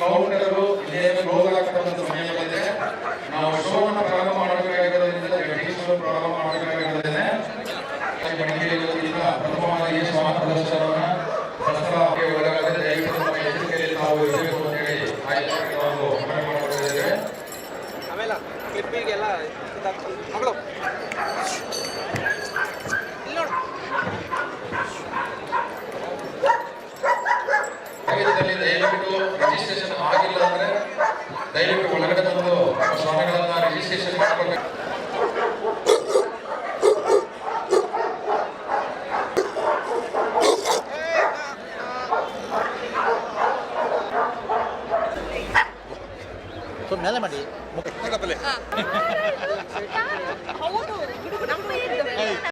Counter ಇದೇನು close ಆಗ್ತಕ್ಕಂಥ ಸಮಯ ಬಂದಿದೆ ನಾವು ಶೋವನ್ನು ಪ್ರಾರಂಭ ಮಾಡಬೇಕಾಗಿರೋದ್ರಿಂದ ಪ್ರಾರಂಭ ಮಾಡಬೇಕಾಗಿರೋದ್ರಿಂದ ಪ್ರಥಮವಾಗಿ ಸಮಾನ ಪ್ರದರ್ಶನವನ್ನ ಶಸ್ತ್ರಕ್ಕೆ ಒಳಗಾದರೆ ದಯವಿಟ್ಟು ಆಮೇಲೆ ಕ್ಲಿಪ್ಪಿಗೆಲ್ಲ ಮಗಳು. ಮೇಲೆ ಮಾಡಿ ಹಾಂ